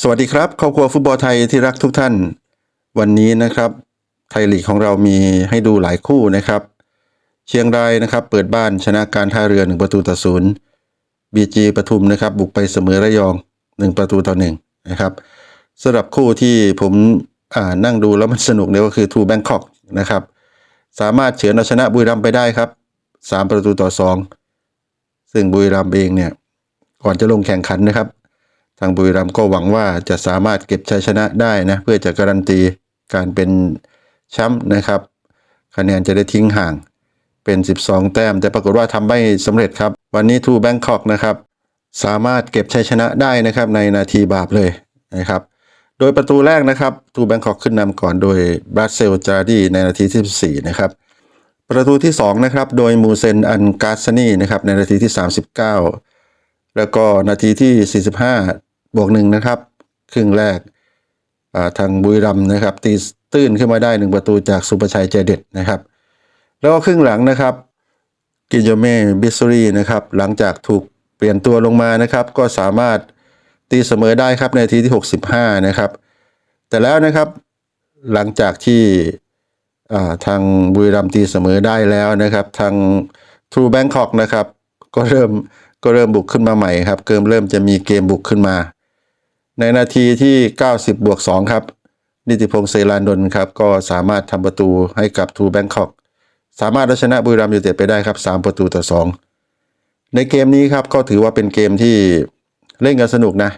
สวัสดีครับครอบครัวฟุตบอลไทยที่รักทุกท่าน วันนี้นะครับ ไทยลีกของเรามีให้ดูหลายคู่นะครับ เชียงรายนะครับ เปิดบ้านชนะการท่าเรือ 1 ประตูต่อศูนย์บีจีปทุมนะครับ บุกไปเสมอระยอง 1 ประตูต่อ1นะครับสำหรับคู่ที่ผมอ่านั่งดูแล้วมันสนุกเนี่ยก็คือทูแบงคอกนะครับ สามารถเฉือนเอาชนะบุรีรัมย์ไปได้ครับ 3 ประตูต่อ 2 ซึ่งบุรีรัมย์เองเนี่ย ก่อนจะลงแข่งขันนะครับ ทางบุรีรัมย์ก็หวังว่าจะสามารถเก็บชัยชนะได้นะ เพื่อจะการันตีการเป็นแชมป์นะครับ คะแนนจะได้ทิ้งห่างเป็น 12 แต้ม แต่ปรากฏว่าทำไม่สำเร็จครับ วันนี้ทูแบงคอกนะครับสามารถเก็บชัยชนะได้นะครับในนาทีบาปเลยนะครับ โดยประตูแรกนะครับทูแบงคอกขึ้นนำก่อนโดยบราเซลจาร์ดีในนาทีที่14นะครับประตูที่2นะครับโดยมูเซนอันกาสนีนะครับในนาทีที่ 39 แล้วก็นาทีที่ 45 บวกหนึ่งนะครับ ครึ่งแรกทางบุรีรัมนะครับ ตีตื้นขึ้นมาได้หนึ่งประตูจากสุประชัยใจเด็ดนะครับ แล้วก็ครึ่งหลังนะครับกิโยเม่บิสซรีนะครับ หลังจากถูกเปลี่ยนตัวลงมานะครับ ก็สามารถตีเสมอได้ครับในนาทีที่ 65 นะครับ แต่แล้วนะครับหลังจากที่าทางบุรีรัมตีเสมอได้แล้วนะครับ ทางทรูแบงคอกนะครับ ก็เริ่ม ก็เริ่มบุกขึ้นมาใหม่ครับเริ่มเริ่มจะมีเกมบุกขึ้นมา ในนาทีที่ 90 บวก 2 ครับ นิติพงษ์เซรานดนครับ ก็สามารถทำประตูให้กับทูแบงคอกสามารถเอาชนะบุรีรัมย์ยูไนเต็ดไปได้ครับ 3 ประตูต่อ 2 ในเกมนี้ครับก็ถือว่าเป็นเกมที่เล่นกันสนุกนะ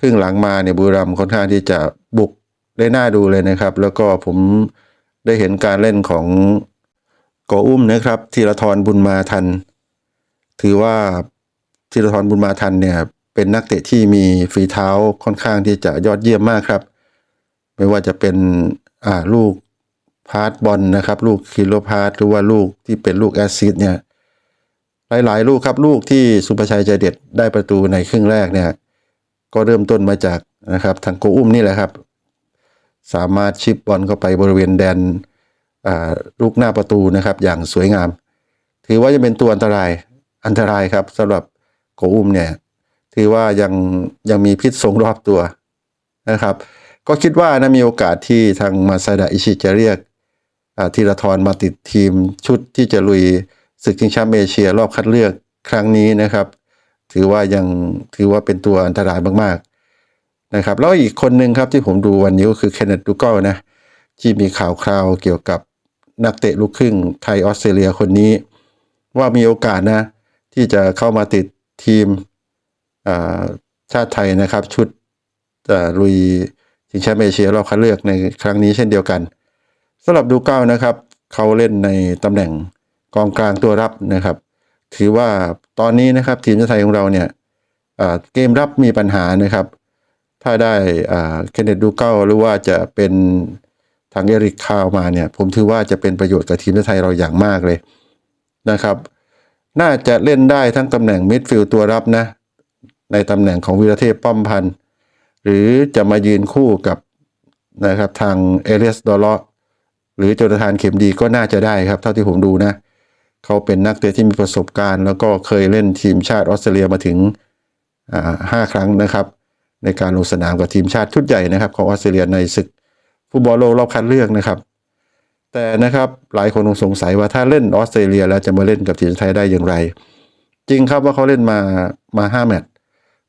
ครึ่งหลังมาเนี่ยบุรีรัมย์ค่อนข้างที่จะบุกได้น่าดูเลยนะครับ แล้วก็ผมได้เห็นการเล่นของโกอุ้มนะครับธีรทรบุญมาทัน ถือว่าธีรทรบุญมาทันเนี่ยเป็นนักเตะที่มีฝีเท้าค่อนข้างที่จะยอดเยี่ยมมากครับ ไม่ว่าจะเป็นอ่าลูกพาสบอลนะครับ ลูกคิโลพาสหรือว่าลูกที่เป็นลูกแอสซิสเนี่ยหลายๆ ลูกครับลูกที่สุภชัยใจเด็ดได้ประตูในครึ่งแรกเนี่ยก็เริ่มต้นมาจากนะครับทางโกอุ้มนี่แหละครับ สามารถชิปบอลเข้าไปบริเวณแดนลูกหน้าประตูนะครับ อย่างสวยงาม ถือว่าจะเป็นตัวอันตราย อันตรายครับสำหรับโกอุ้มเนี่ยถือว่ายังยังมีพิษสงรอบตัวนะครับ ก็คิดว่านะมีโอกาสที่ทางมาซาดะอิชิจะเรียกอ่าธีรทรมาติดทีมชุดที่จะลุยศึกชิงแชมป์เอเชียรอบคัดเลือกครั้งนี้นะครับ ถือว่ายังถือว่าเป็นตัวอันตรายมากๆนะครับ แล้วอีกคนหนึ่งครับที่ผมดูวันนี้ก็คือเคนเนตดูเกลนะที่มีข่าวคราวเกี่ยวกับนักเตะลูกครึ่งไทยออสเตรเลียคนนี้ ว่ามีโอกาสนะ ที่จะเข้ามาติดทีมอ่าชาติไทยนะครับ ชุดอ่าลุยชิงแชมป์เอเชียรอบคัดเลือกในครั้งนี้เช่นเดียวกันสำหรับดูเก้านะครับ เขาเล่นในตำแหน่งกองกลางตัวรับนะครับ ถือว่าตอนนี้นะครับทีมชาติไทยของเราเนี่ยอ่าเกมรับมีปัญหานะครับ ถ้าได้อ่าเคนเนตดูเก้าหรือว่าจะเป็นทางเอริกคาวมาเนี่ย ผมถือว่าจะเป็นประโยชน์กับทีมชาติไทยเราอย่างมากเลยนะครับ น่าจะเล่นได้ทั้งตำแหน่งมิดฟิลด์ตัวรับนะ ในตำแหน่งของวีรเทพป้อมพันธ์หรือจะมายืนคู่กับนะครับทางเอเลียสดอลเลาะหรือโจนาธานเข็มดีก็น่าจะได้ครับ เท่าที่ผมดูนะ เขาเป็นนักเตะที่มีประสบการณ์ แล้วก็เคยเล่นทีมชาติออสเตรเลียมาถึงอ่าห้าครั้งนะครับ ในการลงสนามกับทีมชาติชุดใหญ่นะครับ ของออสเตรเลียในศึกฟุตบอลโลกรอบคัดเลือกนะครับ แต่นะครับหลายคนคงสงสัยว่าถ้าเล่นออสเตรเลียแล้วจะมาเล่นกับทีมไทยได้อย่างไร จริงครับว่าเขาเล่นมามาห้าแมตช์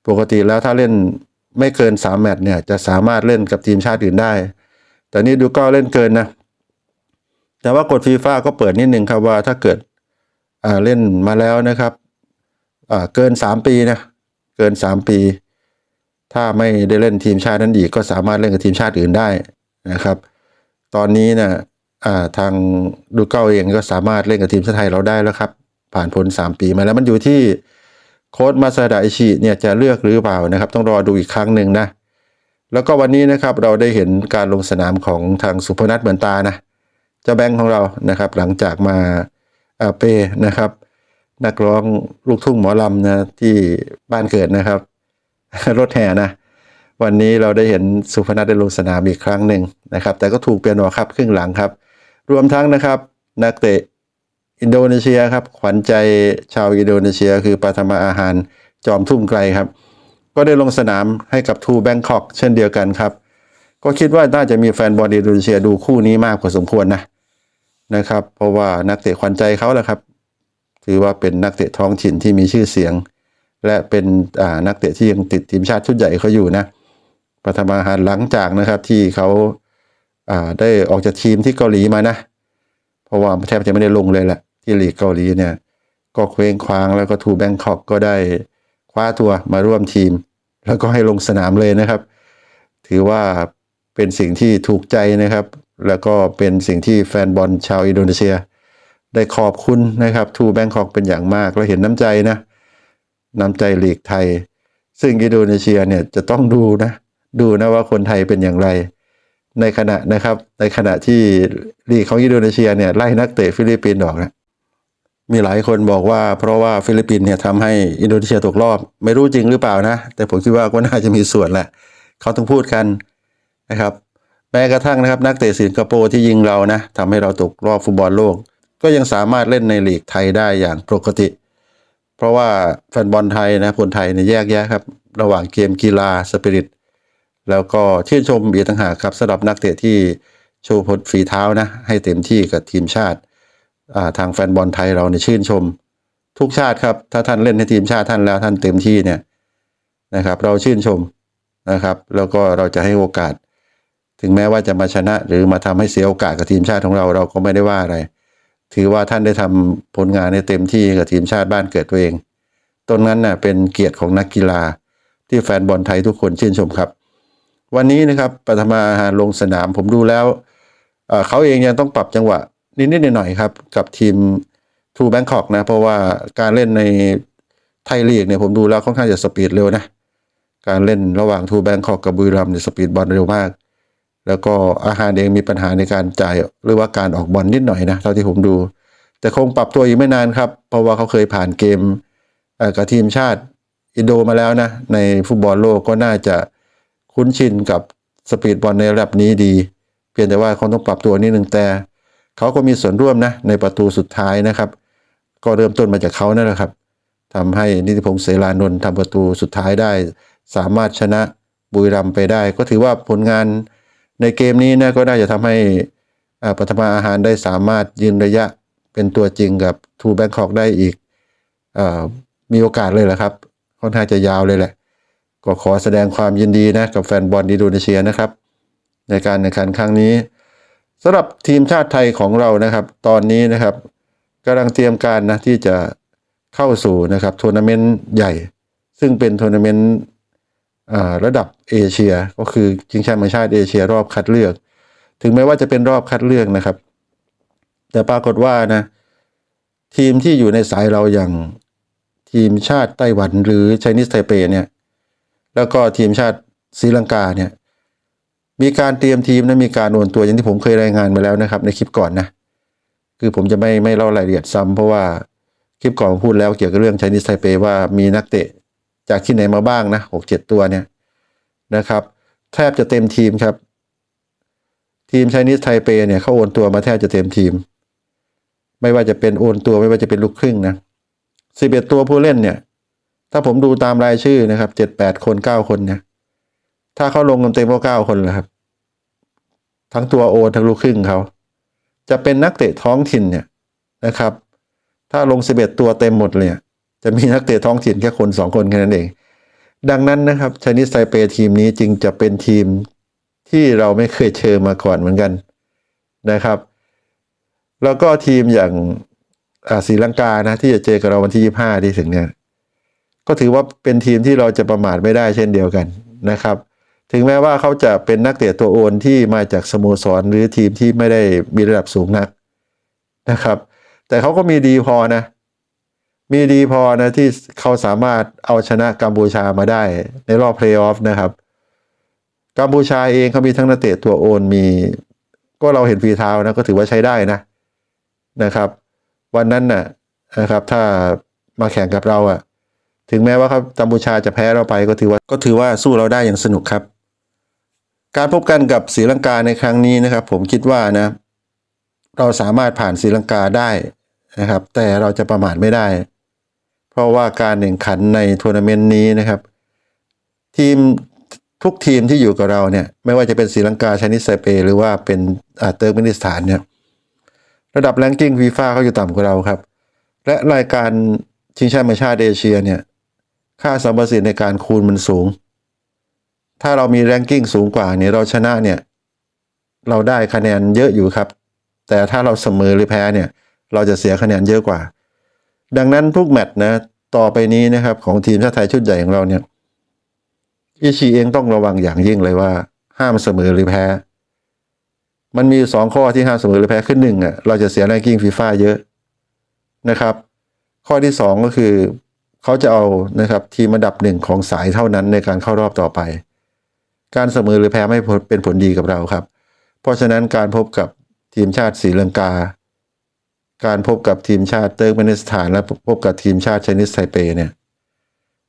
ปกติแล้วถ้าเล่นไม่เกินสามแมตช์เนี่ยจะสามารถเล่นกับทีมชาติอื่นได้ แต่นี่ดูก็เล่นเกินนะ แต่ว่ากฎฟีฟ่าก็เปิดนิดนึงครับว่าถ้าเกิดอ่าเล่นมาแล้วนะครับอ่าเกินสามปีนะเกินสามปี ถ้าไม่ได้เล่นทีมชาตินั้นอีกก็สามารถเล่นกับทีมชาติอื่นได้นะครับ ตอนนี้นะอ่า ทางดูเก้าเองก็สามารถเล่นกับทีมชาติไทยเราได้แล้วครับ ผ่านพ้น3ปีมาแล้วมันอยู่ที่โค้ดมาซาดะอิชิเนี่ยจะเลือกหรือเปล่านะครับ ต้องรอดูอีกครั้งหนึ่งนะ แล้วก็วันนี้นะครับเราได้เห็นการลงสนามของทางสุพนัทเหมือนตานะเจ้าแบงค์ของเรานะครับ หลังจากมาอ่าเปนะครับ นักร้องลูกทุ่งหมอลำนะที่บ้านเกิดนะครับ รถแห่นะวันนี้เราได้เห็นสุพนัทได้ลงสนามอีกครั้งหนึ่งนะครับ แต่ก็ถูกเปลี่ยนออกครับครึ่งหลังครับ รวมทั้งนะครับ นักเตะอินโดนีเซียครับ ขวัญใจชาวอินโดนีเซีย คือปาธมาอาหารจอมทุ่มไกลครับ ก็ได้ลงสนามให้กับทูแบงคอกเช่นเดียวกันครับ ก็คิดว่าน่าจะมีแฟนบอลอินโดนีเซียดูคู่นี้มากพอสมควรนะนะครับ เพราะว่านักเตะขวัญใจเขาแหละครับ ถือว่าเป็นนักเตะท้องถิ่นที่มีชื่อเสียง และเป็นนักเตะที่ยังติดทีมชาติชุดใหญ่เขาอยู่นะปฐมาหารหลังจากนะครับที่เขา ได้ออกจากทีมที่เกาหลีมานะ เพราะว่าแทบจะไม่ได้ลงเลยแหละที่ลีกเกาหลีเนี่ย ก็เคว้งคว้างแล้วก็ทูแบงคอกก็ได้คว้าตัวมาร่วมทีม แล้วก็ให้ลงสนามเลยนะครับ ถือว่าเป็นสิ่งที่ถูกใจนะครับ แล้วก็เป็นสิ่งที่แฟนบอลชาวอินโดนีเซีย ได้ขอบคุณนะครับทูแบงคอกเป็นอย่างมากแล้วเห็นน้ำใจนะน้ำใจลีกไทย ซึ่งอินโดนีเซียเนี่ยจะต้องดูนะ ดูนะว่าคนไทยเป็นอย่างไร ในขณะนะครับ ในขณะที่ลีกของอินโดนีเซียเนี่ยไล่นักเตะฟิลิปปินส์ออกนะมีหลายคนบอกว่าเพราะว่าฟิลิปปินส์เนี่ยทำให้อินโดนีเซียตกรอบ ไม่รู้จริงหรือเปล่านะ แต่ผมคิดว่าก็น่าจะมีส่วนแหละ เขาต้องพูดกันนะครับแม้กระทั่งนะครับนักเตะสิงคโปร์ที่ยิงเรานะทำให้เราตกรอบฟุตบอลโลก ก็ยังสามารถเล่นในลีกไทยได้อย่างปกติ เพราะว่าแฟนบอลไทยนะคนไทยเนี่ยแยกแยะครับ ระหว่างเกมกีฬาสปิริต แล้วก็ชื่นชมอีกต่างหากครับสำหรับนักเตะที่โชว์พลฝีเท้านะ ให้เต็มที่กับทีมชาติาทางแฟนบอลไทยเราเนี่ยชื่นชม ทุกชาติครับ ถ้าท่านเล่นในทีมชาติท่านแล้วท่านเต็มที่เนี่ยนะครับ เราชื่นชมนะครับ แล้วก็เราจะให้โอกาส ถึงแม้ว่าจะมาชนะ หรือมาทำให้เสียโอกาสกับทีมชาติของเราเราก็ไม่ได้ว่าอะไร ถือว่าท่านได้ทำผลงานในเต็มที่กับทีมชาติบ้านเกิดตัวเองตรงนั้นน่ะเป็นเกียรติของนักกีฬาที่แฟนบอลไทยทุกคนชื่นชมครับ วันนี้นะครับปฐมาหารลงสนามผมดูแล้ว เขาเองยังต้องปรับจังหวะนิดๆหน่อยๆครับ กับทีมทูแบงคอกนะ เพราะว่าการเล่นในไทยลีกเนี่ยผมดูแล้วค่อนข้างจะสปีดเร็วนะ การเล่นระหว่างทูแบงคอกกับบุรีรัมย์เนี่ยสปีดบอลเร็วมาก แล้วก็อาหารเองมีปัญหาในการจ่ายหรือว่าการออกบอลนิดหน่อยนะเท่าที่ผมดู แต่คงปรับตัวอีกไม่นานครับ เพราะว่าเขาเคยผ่านเกมกับทีมชาติอินโดมาแล้วนะในฟุตบอลโลกก็น่าจะ คุ้นชินกับสปีดบอลในระดับนี้ดี เพียงแต่ว่าเขาต้องปรับตัวนิดนึงแต่เขาก็มีส่วนร่วมนะในประตูสุดท้ายนะครับ ก็เริ่มต้นมาจากเขานั่นแหละครับทำให้นิติพงษ์เสรานนท์ทำประตูสุดท้ายได้ สามารถชนะบุรีรัมย์ไปได้ ก็ถือว่าผลงานในเกมนี้นะก็น่าจะทำให้อ่าปฐมาอาหารได้สามารถยืนระยะเป็นตัวจริงกับทูแบงคอกได้อีกอมีโอกาสเลยแหละครับ ค่อนข้างจะยาวเลยแหละ ก็ขอแสดงความยินดีนะกับแฟนบอลอินโดนีเซียนะครับ ในการแข่งขันครั้งนี้สำหรับทีมชาติไทยของเรานะครับ ตอนนี้นะครับกำลังเตรียมการนะที่จะเข้าสู่นะครับทัวร์นาเมนต์ใหญ่ ซึ่งเป็นทัวร์นาเมนต์ระดับเอเชีย ก็คือชิงแชมป์ชาติเอเชียรอบคัดเลือก ถึงแม้ว่าจะเป็นรอบคัดเลือกนะครับ แต่ปรากฏว่านะทีมที่อยู่ในสายเราอย่างทีมชาติไต้หวันหรือไชนีสไทเปเนี่ย แล้วก็ทีมชาติศรีลังกาเนี่ยมีการเตรียมทีมนะมีการโอนตัวอย่างที่ผมเคยรายงานมาแล้วนะครับ ในคลิปก่อนนะคือผมจะไม่ไม่เล่ารายละเอียดซ้ำเพราะว่าคลิปก่อนพูดแล้วเกี่ยวกับเรื่องไชนีสไทเปว่ามีนักเตะจากที่ไหนมาบ้างนะหกเจ็ดตัวเนี่ยนะครับ แทบจะเต็มทีมครับ ทีมไชนีสไทเปเนี่ยเขาโอนตัวมาแทบจะเต็มทีม ไม่ว่าจะเป็นโอนตัวไม่ว่าจะเป็นลูกครึ่งนะสิบเอ็ดตัวผู้เล่นเนี่ย ถ้าผมดูตามรายชื่อนะครับเจ็ดแปดคนเก้าคนเนี่ย ถ้าเขาลงกันเต็มก็เก้าคนแล้วครับ ทั้งตัวโอนทั้งลูกครึ่งเขา จะเป็นนักเตะท้องถิ่นเนี่ยนะครับ ถ้าลงสิบเอ็ดตัวเต็มหมดเลยจะมีนักเตะท้องถิ่นแค่คนสองคนแค่นั้นเอง ดังนั้นนะครับชนิดไซเปทีมนี้จึงจะเป็นทีมที่เราไม่เคยเจอมาก่อนเหมือนกันนะครับ แล้วก็ทีมอย่างศรีลังกานะที่จะเจอกับเราวันที่ 25 ที่ถึงเนี่ย ก็ถือว่าเป็นทีมที่เราจะประมาทไม่ได้เช่นเดียวกันนะครับ ถึงแม้ว่าเขาจะเป็นนักเตะตัวโอนที่มาจากสโมสรหรือทีมที่ไม่ได้มีระดับสูงนักนะครับ แต่เขาก็มีดีพอนะ มีดีพอนะที่เขาสามารถเอาชนะกัมพูชามาได้ในรอบเพลย์ออฟนะครับกัมพูชาเองเขามีทั้งนักเตะตัวโอนมี ก็เราเห็นฝีเท้านะก็ถือว่าใช้ได้นะนะครับ วันนั้นน่ะนะครับ ถ้ามาแข่งกับเราอะ ถึงแม้ว่าครับกัมพูชาจะแพ้เราไปก็ถือว่าก็ถือว่าสู้เราได้อย่างสนุกครับ การพบกันกับศรีลังกาในครั้งนี้นะครับ ผมคิดว่านะ เราสามารถผ่านศรีลังกาได้นะครับ แต่เราจะประมาทไม่ได้ เพราะว่าการแข่งขันในทัวร์นาเมนต์นี้นะครับ ทีมทุกทีมที่อยู่กับเราเนี่ย ไม่ว่าจะเป็นศรีลังกาชนิดไซเป หรือว่าเป็นอ่าเติร์กเมนิสถานเนี่ย ระดับแรงกิ้งฟีฟ่าเขาอยู่ต่ำกว่าเราครับ และรายการชิงแชมป์ชาติเอเชียเนี่ย ค่าสัมประสิทธิ์ในการคูณมันสูง ถ้าเรามีแรงกิ้งสูงกว่าเนี่ยเราชนะเนี่ย เราได้คะแนนเยอะอยู่ครับ แต่ถ้าเราเสมอหรือแพ้เนี่ย เราจะเสียคะแนนเยอะกว่า ดังนั้นทุกแมตช์นะต่อไปนี้นะครับ ของทีมชาติไทยชุดใหญ่ของเราเนี่ยอิชิเองต้องระวังอย่างยิ่งเลยว่า ห้ามเสมอหรือแพ้ มันมีสองข้อที่ห้ามเสมอหรือแพ้ขึ้นหนึ่งอะเราจะเสียแรงกิ้งฟีฟ่าเยอะนะครับ ข้อที่สองก็คือ เขาจะเอานะครับทีมอันดับหนึ่งของสายเท่านั้นในการเข้ารอบต่อไป การเสมอหรือแพ้ไม่เป็นผลดีกับเราครับ เพราะฉะนั้นการพบกับทีมชาติศรีลังกา การพบกับทีมชาติเติร์กเมนิสถาน และพบกับทีมชาติชนิดไซเปเนี่ย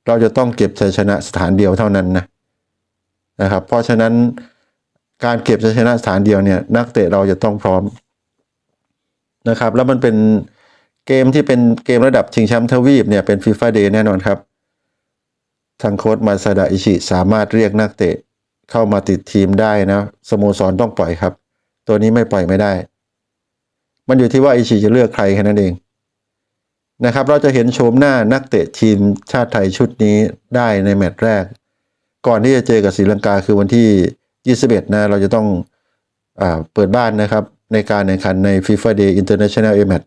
เราจะต้องเก็บชัยชนะสถานเดียวเท่านั้นนะนะครับ เพราะฉะนั้นการเก็บชัยชนะสถานเดียวเนี่ยนักเตะเราจะต้องพร้อมนะครับ แล้วมันเป็น เกมที่เป็นเกมระดับชิงแชมป์ทวีปเนี่ยเป็นฟีฟ่าเดย์แน่นอนครับ ทางโค้ชมาซาดะอิชิสามารถเรียกนักเตะเข้ามาติดทีมได้นะ สโมสรต้องปล่อยครับ ตัวนี้ไม่ปล่อยไม่ได้ มันอยู่ที่ว่าอิชิจะเลือกใครแค่นั้นเองนะครับ เราจะเห็นโฉมหน้านักเตะทีมชาติไทยชุดนี้ได้ในแมตช์แรก ก่อนที่จะเจอกับศรีลังกาคือวันที่ 21 นะ เราจะต้องอเปิดบ้านนะครับ ในการแข่งขันใน FIFA Day International A Match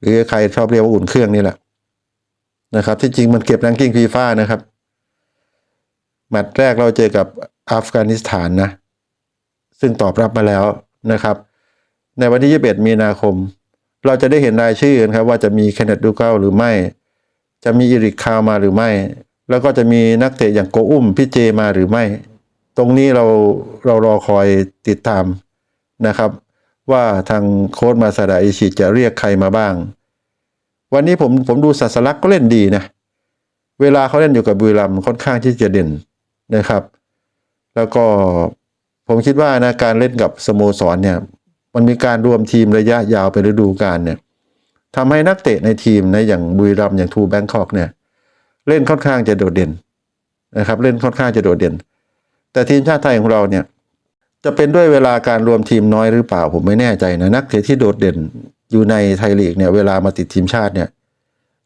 หรือใครชอบเรียกว่าอุ่นเครื่องนี่แหละนะครับ ที่จริงมันเก็บแรงกิ้งฟีฟ่านะครับแมตช์แรกเราเจอกับอัฟกานิสถานนะ ซึ่งตอบรับมาแล้วนะครับ ในวันที่ 21 มีนาคม เราจะได้เห็นรายชื่อกันครับ ว่าจะมีเคนเนตดูเกลหรือไม่ จะมีอิริกคาวมาหรือไม่ แล้วก็จะมีนักเตะอย่างโกอุ้มพี่เจมาหรือไม่ ตรงนี้เราเรารอคอยติดตามนะครับ ว่าทางโค้ชมาซาดาอิชิจะเรียกใครมาบ้าง วันนี้ผมผมดูสัสลักก็เล่นดีนะ เวลาเขาเล่นอยู่กับบุรีรัมค่อนข้างที่จะเด่นนะครับ แล้วก็ผมคิดว่านะการเล่นกับสโมสรเนี่ย มันมีการรวมทีมระยะยาวเป็นฤดูกาลเนี่ยทำให้นักเตะในทีมนะอย่างบุรีรัมอย่างทูแบงคอกเนี่ย เล่นค่อนข้างจะโดดเด่นนะครับ เล่นค่อนข้างจะโดดเด่น แต่ทีมชาติไทยของเราเนี่ย จะเป็นด้วยเวลาการรวมทีมน้อยหรือเปล่าผมไม่แน่ใจนะนักเตะที่โดดเด่นอยู่ในไทยลีกเนี่ยเวลามาติดทีมชาติเนี่ย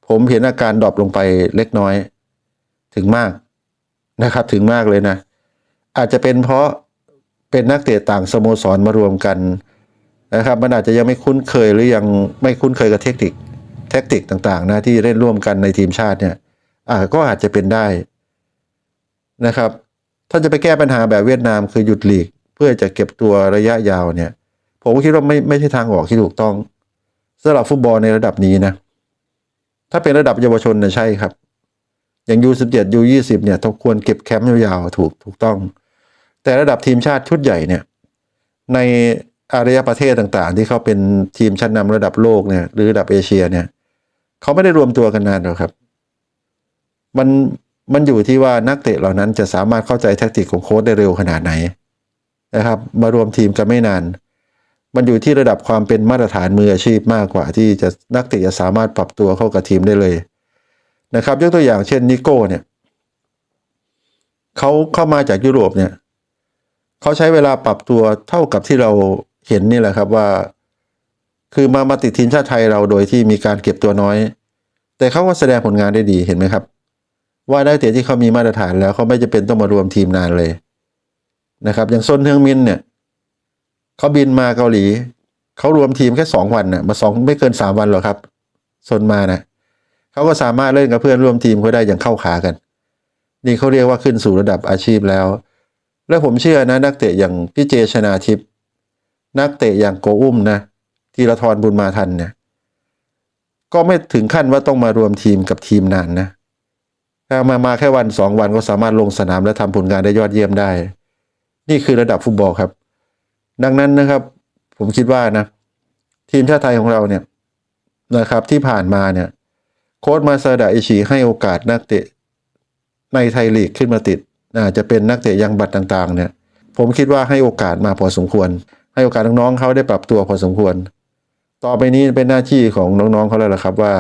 ผมเห็นอาการดรอปลงไปเล็กน้อย ถึงมากนะครับ ถึงมากเลยนะ อาจจะเป็นเพราะเป็นนักเตะต่างสโมสรมารวมกันนะครับ มันอาจจะยังไม่คุ้นเคยหรือยังไม่คุ้นเคยกับเทคนิคแทคติกต่างๆนะที่เล่นร่วมกันในทีมชาติเนี่ยอ่าก็อาจจะเป็นได้นะครับ ถ้าจะไปแก้ปัญหาแบบเวียดนามคือหยุดหลีก พื่อจะเก็บตัวระยะยาวเนี่ย ผมคิดว่าไม่ไม่ใช่ทางออกที่ถูกต้องสำหรับฟุตบอลในระดับนี้นะ ถ้าเป็นระดับเยาวชนเนี่ยใช่ครับ อย่างยูสิบเจ็ดยูยี่สิบเนี่ยต้องควรเก็บแคมป์ยาวๆถูกถูกต้อง แต่ระดับทีมชาติชุดใหญ่เนี่ย ในอารยประเทศต่างๆ ที่เขาเป็นทีมชั้นนำระดับโลกเนี่ยหรือระดับเอเชียเนี่ยเขาไม่ได้รวมตัวกันนานหรอกครับ มันมันอยู่ที่ว่านักเตะเหล่านั้นจะสามารถเข้าใจแทคติกของโค้ชได้เร็วขนาดไหน นะครับ มารวมทีมกันไม่นาน มันอยู่ที่ระดับความเป็นมาตรฐานมืออาชีพมากกว่า ที่จะนักเตะจะสามารถปรับตัวเข้ากับทีมได้เลยนะครับ ยกตัวอย่างเช่นนิโก้เนี่ยเขาเข้ามาจากยุโรปเนี่ยเขาใช้เวลาปรับตัวเท่ากับที่เราเห็นนี่แหละครับว่า คือมามาติดทีมชาติไทยเราโดยที่มีการเก็บตัวน้อย แต่เขาก็แสดงผลงานได้ดีเห็นไหมครับ ว่าได้เตะที่เขามีมาตรฐานแล้วเขาไม่จะเป็นต้องมารวมทีมนานเลย นะครับ อย่างซนเทืองมินเนี่ยเขาบินมาเกาหลีเขารวมทีมแค่สองวันน่ะมาสองไม่เกินสามวันหรอกครับซนมานะเขาก็สามารถเล่นกับเพื่อนร่วมทีมเขาได้อย่างเข้าขากัน นี่เขาเรียกว่าขึ้นสู่ระดับอาชีพแล้ว และผมเชื่อนะ นักเตะอย่างพี่เจชนาทิพย์นักเตะอย่างโกอุ้มนะทีละทรบุญมาทันเนี่ยก็ไม่ถึงขั้นว่าต้องมารวมทีมกับทีมนานนะถ้ามามาแค่วันสองวันก็สามารถลงสนามและทำผลงานได้ยอดเยี่ยมได้ นี่คือระดับฟุตบอลครับ ดังนั้นนะครับ ผมคิดว่านะ ทีมชาติไทยของเราเนี่ยนะครับที่ผ่านมาเนี่ย โค้ชมาซาดะอิชิให้โอกาสนักเตะในไทยลีกขึ้นมาติดอาจจะเป็นนักเตะยังบัตรต่างๆ เนี่ย ผมคิดว่าให้โอกาสมาพอสมควร ให้โอกาสน้องๆเขาได้ปรับตัวพอสมควร ต่อไปนี้เป็นหน้าที่ของน้องๆเขาแล้วล่ะครับว่า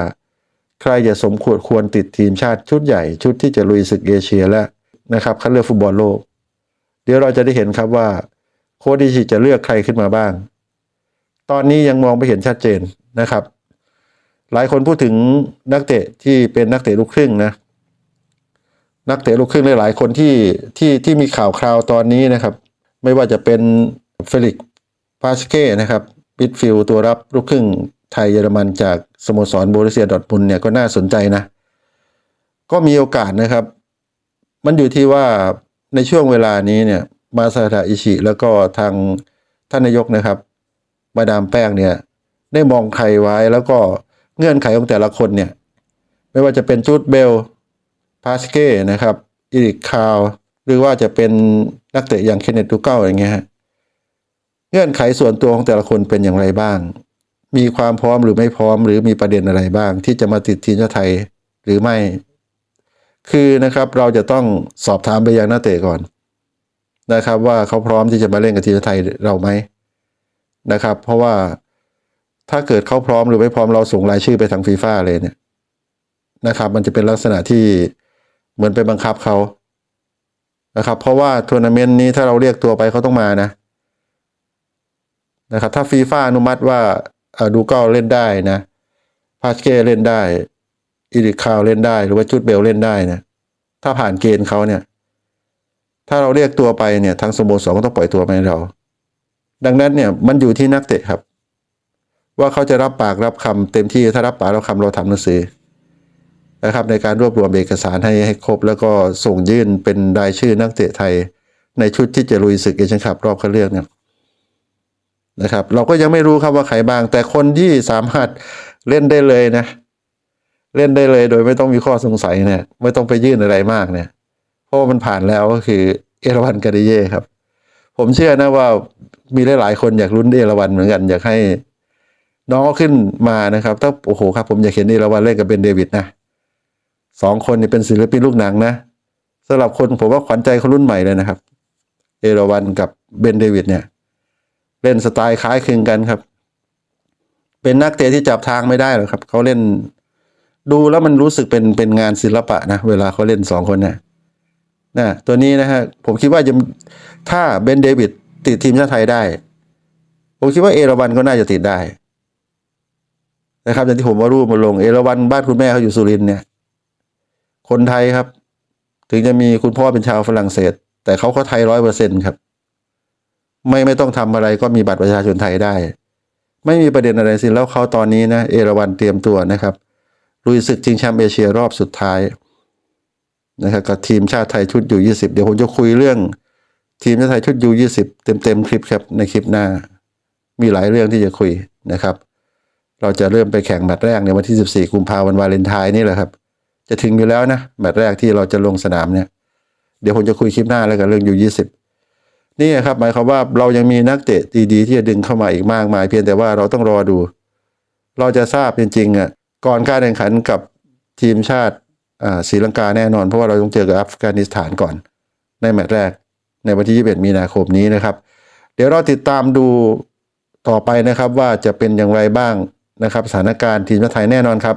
ใครจะสมควรควรติดทีมชาติชุดใหญ่ชุดที่จะลุยศึกเอเชียและนะครับคัดเลือกฟุตบอลโลก เดี๋ยวเราจะได้เห็นครับว่า โค้ชอิชิจะเลือกใครขึ้นมาบ้าง ตอนนี้ยังมองไม่เห็นชัดเจนนะครับ หลายคนพูดถึงนักเตะที่เป็นนักเตะลูกครึ่งนะนักเตะลูกครึ่งหลายๆคนที่ที่ที่มีข่าวคราวตอนนี้นะครับ ไม่ว่าจะเป็นเฟลิกซ์พาสเก้นะครับมิดฟิลตัวรับลูกครึ่งไทยเยอรมันจากสโมสรโบรุเซียดอทมุนเนี่ยก็น่าสนใจนะ ก็มีโอกาสนะครับ มันอยู่ที่ว่า ในช่วงเวลานี้เนี่ย มาซาดาอิชิแล้วก็ทางท่านนายกนะครับ มาดามแป้งเนี่ย ได้มองใครไว้แล้วก็เงื่อนไขของแต่ละคนเนี่ย ไม่ว่าจะเป็นจูดเบล พาสเก้นะครับอีริกคาว หรือว่าจะเป็นนักเตะอย่างเคนเนตูเก้าอย่างเงี้ยฮะเงื่อนไขส่วนตัวของแต่ละคนเป็นอย่างไรบ้าง มีความพร้อมหรือไม่พร้อม หรือมีประเด็นอะไรบ้าง ที่จะมาติดทีมชาติไทยหรือไม่ คือนะครับเราจะต้องสอบถามไปยังนักเตะก่อนนะครับ ว่าเขาพร้อมที่จะมาเล่นกับทีมชาติไทยเราไหมนะครับ เพราะว่าถ้าเกิดเขาพร้อมหรือไม่พร้อมเราส่งรายชื่อไปทางฟีฟ่าเลยเนี่ยนะครับ มันจะเป็นลักษณะที่เหมือนไปบังคับเขานะครับ เพราะว่าทัวร์นาเมนต์นี้ถ้าเราเรียกตัวไปเขาต้องมานะนะครับ ถ้าฟีฟ่าอนุมัติว่าดูเก้าเล่นได้นะพาสเก้เล่นได้ อีริคาวเล่นได้ หรือว่าจุดเบลเล่นได้นะถ้าผ่านเกณฑ์เขาเนี่ย ถ้าเราเรียกตัวไปเนี่ย ทางสโมสรก็ต้องปล่อยตัวไปให้เรา ดังนั้นเนี่ยมันอยู่ที่นักเตะครับ ว่าเขาจะรับปากรับคำเต็มที่ถ้ารับปากรับคำเราทำหนังสือนะครับในการรวบรวมเอกสารให้ให้ครบ แล้วก็ส่งยื่นเป็นรายชื่อนักเตะไทย ในชุดที่จะลุยศึกเอเชียนคัพรอบคัดเลือกเนี่ยนะครับ เราก็ยังไม่รู้ครับว่าใครบ้าง แต่คนที่สามารถเล่นได้เลยนะ เล่นได้เลยโดยไม่ต้องมีข้อสงสัยเนี่ย ไม่ต้องไปยื่นอะไรมากเนี่ย เพราะว่ามันผ่านแล้วก็คือเอราวันกาดิเย่ครับ ผมเชื่อนะว่ามีหลายๆคนอยากลุ้นเอราวันเหมือนกัน อยากให้น้องขึ้นมานะครับ ถ้าโอ้โหครับ ผมอยากเห็นเอราวันเล่นกับเบนเดวิดนะสองคนนี่เป็นศิลปินลูกหนังนะสำหรับคนผมว่าขวัญใจคนรุ่นใหม่เลยนะครับ เอราวันกับเบนเดวิดเนี่ย เล่นสไตล์คล้ายคลึงกันครับ เป็นนักเตะที่จับทางไม่ได้หรอกครับเขาเล่น ดูแล้วมันรู้สึกเป็นเป็นงานศิลปะนะ เวลาเขาเล่นสองคนเนี่ยนะตัวนี้นะฮะผมคิดว่าจะถ้าเบนเดวิดติดทีมชาติไทยได้ ผมคิดว่าเอราวันก็น่าจะติดได้ นะครับอย่างที่ผมว่ารูปมาลง เอราวันบ้านคุณแม่เขาอยู่สุรินเนี่ย คนไทยครับ ถึงจะมีคุณพ่อเป็นชาวฝรั่งเศส แต่เขาก็ไทยร้อยเปอร์เซ็นครับ ไม่ไม่ต้องทำอะไรก็มีบัตรประชาชนไทยได้ ไม่มีประเด็นอะไรสิแล้วเขาตอนนี้นะเอราวันเตรียมตัวนะครับ ลุยศึกชิงแชมป์เอเชียรอบสุดท้ายนะครับกับทีมชาติไทยชุดยูยี่สิบเดี๋ยวผมจะคุยเรื่องทีมชาติไทยชุดยูยี่สิบเต็มเต็มคลิปครับในคลิปหน้า มีหลายเรื่องที่จะคุยนะครับ เราจะเริ่มไปแข่งแมตช์แรกในวันที่ 14 กุมภาพันธ์วาเลนไทน์นี่แหละครับ จะถึงอยู่แล้วนะแมตช์แรกที่เราจะลงสนามเนี่ย เดี๋ยวผมจะคุยคลิปหน้าแล้วกันเรื่องยูยี่สิบนี่ครับหมายความว่าเรายังมีนักเตะดีๆที่จะดึงเข้ามาอีกมากมาย เพียงแต่ว่าเราต้องรอดู เราจะทราบจริงๆอะ ก่อนการแข่งขันกับทีมชาติศรีลังกาแน่นอน เพราะว่าเราต้องเจอกับอัฟกานิสถานก่อน ในแมตช์แรกในวันที่ 21 มีนาคมนี้นะครับ เดี๋ยวเราติดตามดูต่อไปนะครับว่าจะเป็นอย่างไรบ้างนะครับ สถานการณ์ทีมชาติไทยแน่นอนครับ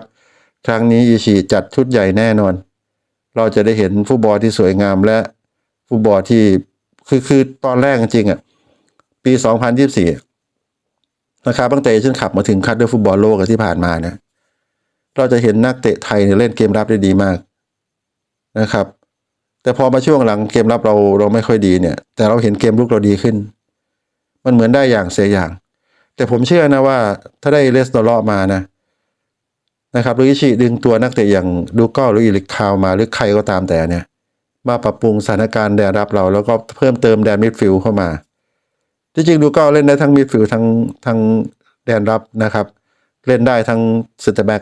ครั้งนี้อิชิจัดชุดใหญ่แน่นอน เราจะได้เห็นฟุตบอลที่สวยงามและฟุตบอลที่คือคือตอนแรกจริงอะปี 2024นะครับตั้งแต่เช่นขับมาถึงคัดเลือกฟุตบอลโลกที่ผ่านมานะ เราจะเห็นนักเตะไทยเนี่ยเล่นเกมรับได้ดีมากนะครับ แต่พอมาช่วงหลังเกมรับเราเราไม่ค่อยดีเนี่ย แต่เราเห็นเกมลุกเราดีขึ้น มันเหมือนได้อย่างเสียอย่าง แต่ผมเชื่อนะว่าถ้าได้เลสตอรอมานะนะครับหรืออิชิดึงตัวนักเตะอย่างดูก้าหรืออิลิคาวมาหรือใครก็ตามแต่เนี่ย มาปรับปรุงสถานการณ์แดนรับเราแล้วก็เพิ่มเติมแดนมิดฟิลด์เข้ามาที่จริงดูก้าเล่นได้ทั้งมิดฟิลด์ทั้งทั้งแดนรับนะครับ เล่นได้ทั้งเซนเตอร์แบ็ก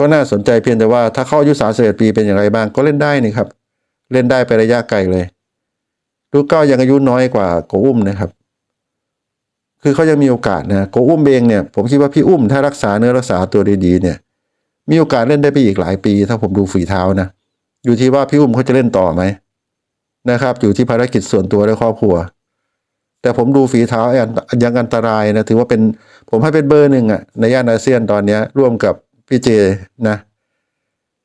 ก็น่าสนใจเพียงแต่ว่าถ้าเข้าอายุสามสิบเอ็ดปีเป็นอย่างไรบ้างก็เล่นได้นี่ครับ เล่นได้ไประยะไกลเลยดูกก้ายังอายุน้อยกว่าโกอุ้มนะครับ คือเขายังมีโอกาสนะโกอุ้มเองเนี่ยผมคิดว่าพี่อุ้มถ้ารักษาเนื้อรักษาตัวดีๆเนี่ย มีโอกาสเล่นได้ไปอีกหลายปี ถ้าผมดูฝีเท้านะอยู่ที่ว่าพี่อุ้มเขาจะเล่นต่อไหมนะครับ อยู่ที่ภารกิจส่วนตัวและครอบครัว แต่ผมดูฝีเท้ายังอันตรายนะถือว่าเป็นผมให้เป็นเบอร์หนึ่งอะในย่านอาเซียนตอนนี้ร่วมกับ พี่เจนะ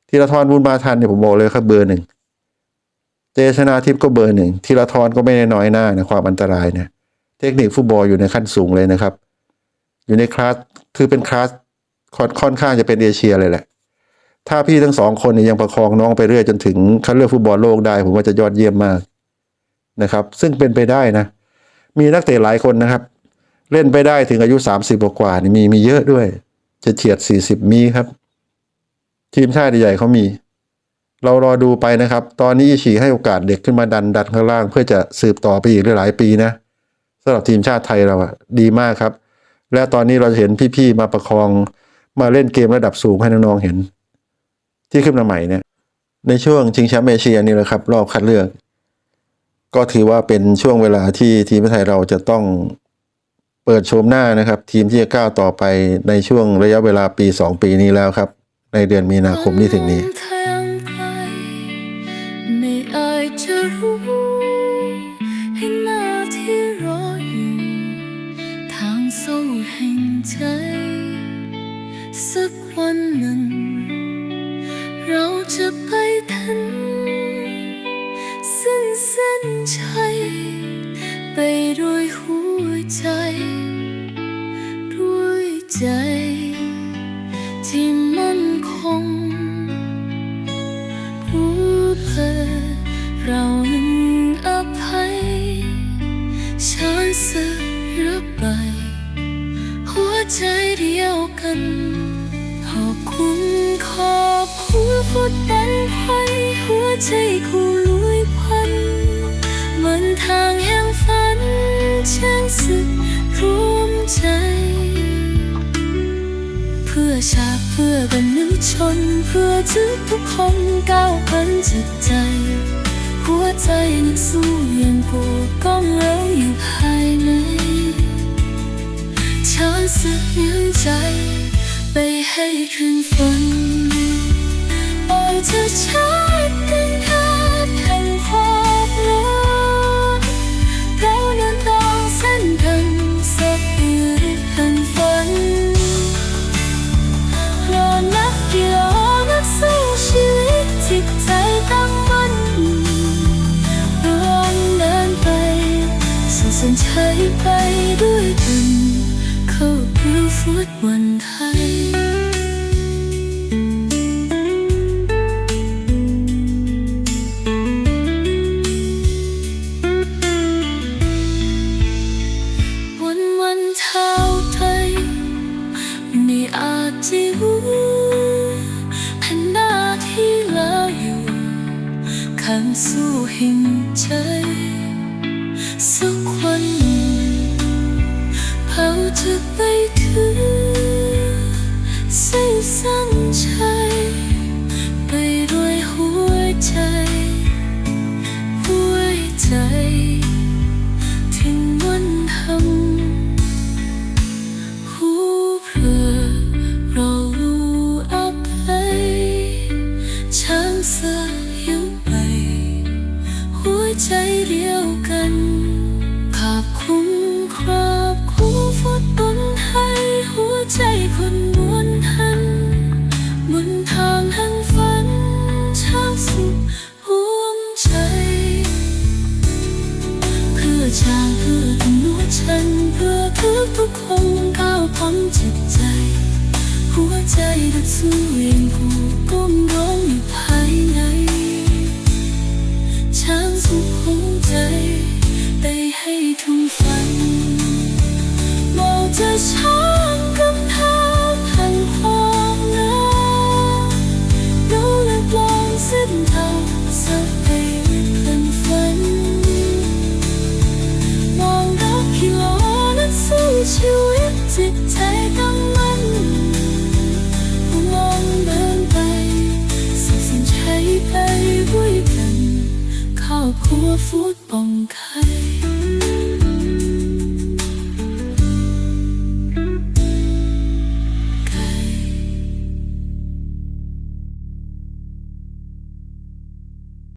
ธีรทรบุญมาทันเนี่ยผมบอกเลยครับเบอร์หนึ่งเจชนาทิพย์ก็เบอร์หนึ่งธีรทรก็ไม่ได้น้อยหน้านะความอันตรายเนี่ยเทคนิคฟุตบอลอยู่ในขั้นสูงเลยนะครับ อยู่ในคลาสคือเป็นคลาสค่อนข้างจะเป็นเอเชียเลยแหละ ถ้าพี่ทั้งสองคนเนี่ยยังประคองน้องไปเรื่อยจนถึงคัดเลือกฟุตบอลโลกได้ ผมว่าจะยอดเยี่ยมมากนะครับ ซึ่งเป็นไปได้นะ มีนักเตะหลายคนนะครับ เล่นไปได้ถึงอายุสามสิบกว่านี่มีมีเยอะด้วย จะเฉียดสี่สิบมีครับ ทีมชาติใหญ่เขามี เรารอดูไปนะครับ ตอนนี้อิชิให้โอกาสเด็กขึ้นมาดันดันข้างล่าง เพื่อจะสืบต่อไปอีกหลายปีนะสำหรับทีมชาติไทยเราอะดีมากครับ และตอนนี้เราจะเห็นพี่ๆมาประคองมาเล่นเกมระดับสูงให้น้องๆเห็น ที่ขึ้นมาใหม่เนี่ย ในช่วงชิงแชมป์เอเชียนี่แหละครับ รอบคัดเลือก ก็ถือว่าเป็นช่วงเวลาที่ทีมไทยเราจะต้อง เปิดโฉมหน้านะครับ ทีมที่จะก้าวต่อไปในช่วงระยะเวลาปี 2 ปีนี้แล้วครับ ในเดือนมีนาคมที่ถึงนี้ ใจ ที่มั่นคงรู้เพื่อเรานั้นอภัยฉันสึกรับไป หัวใจเดียวกันขอบคุณขอบคุณฟุตบอลไทยหัวใจคู่ลุยพันเหมือนทางแห่งฝันช่างสึกรวมใจ อชาเพื่อกันนึกชน เพื่อทุกทุกคนก้าวพันจิตใจ หัวใจนักสู้ยังปวดก้องแล้วอยู่ภายในฉันสึกยังใจ ไปให้คืนฝันโอ้เธอชัดกันทา เพื่อฟุ บ